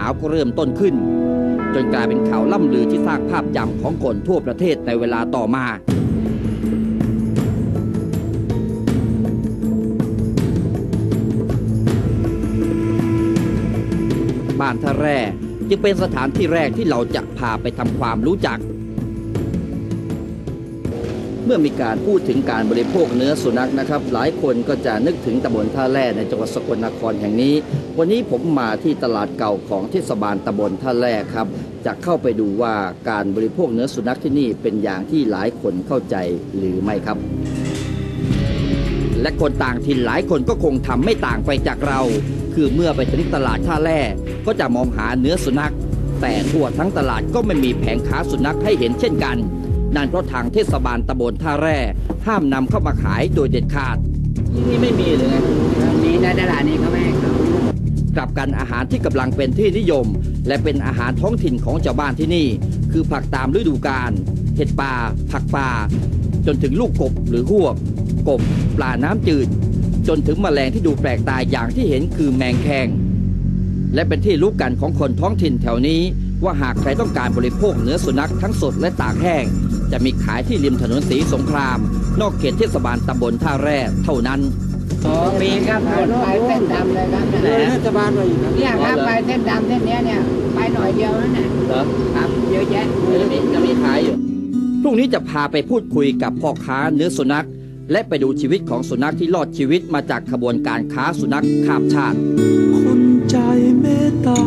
อาวก็เริ่มต้นขึ้น จนกลายเป็นข่าวล่ำลือที่สร้างภาพจำของคนทั่วประเทศในเวลาต่อมาบ้านท่าแร่จึงเป็นสถานที่แรกที่เราจะพาไปทำความรู้จัก มื่อมีการพูดถึงการบริโภคเนื้อสุนัขนะครับ หลายคนก็จะนึกถึงตำบลท่าแร่ในจังหวัดสกลนครแห่งนี้ วันนี้ผมมาที่ตลาดเก่าของเทศบาลตำบลท่าแร่ครับ จะเข้าไปดูว่าการบริโภคเนื้อสุนัขที่นี่เป็นอย่างที่หลายคนเข้าใจหรือไม่ครับ และคนต่างถิ่นหลายคนก็คงทำไม่ต่างไปจากเรา คือเมื่อไปถึงตลาดท่าแร่ก็จะมองหาเนื้อสุนัข แต่ทั่วทั้งตลาดก็ไม่มีแผงค้าสุนัขให้เห็นเช่นกัน นั่นเพราะทางเทศบาลตำบลท่าแร่ห้ามนำเข้ามาขายโดยเด็ดขาด ที่นี่ไม่มีเลยไงนี้ในตลาดนี้เขาไม่ให้เขากลับกันอาหารที่กำลังเป็นที่นิยม และเป็นอาหารท้องถิ่นของชาวบ้านที่นี่ คือผักตามฤดูกาลเห็ดป่า ผักป่า จนถึงลูกกบหรือหวกกบ ปลาน้ำจืด จนถึงแมลงที่ดูแปลกตาอย่างที่เห็นคือแมงแคงและเป็นที่รู้กันของคนท้องถิ่นแถวนี้ ว่าหากใครต้องการบริโภคเนื้อสุนัขทั้งสดและตากแห้ง จะมีขายที่ริมถนนสีสงคราม นอกเขตเทศบาลตำบลท่าแร่เท่านั้นอ๋อมีครับรถไฟเส้นดำเลยครับนั่นแหละเทศบาลมาอยู่นะเนี่ยครับไปเส้นดำเส้นเนี้ยเนี่ยไปหน่อยเดียวนั่นน่ะเหรอครับเยอะแยะจะมีจะมีขายอยู่พรุ่งนี้จะพาไปพูดคุยกับพ่อค้าเนื้อสุนัข และไปดูชีวิตของสุนัขที่รอดชีวิตมาจากขบวนการค้าสุนัขข้ามชาติ คนใจเมตตา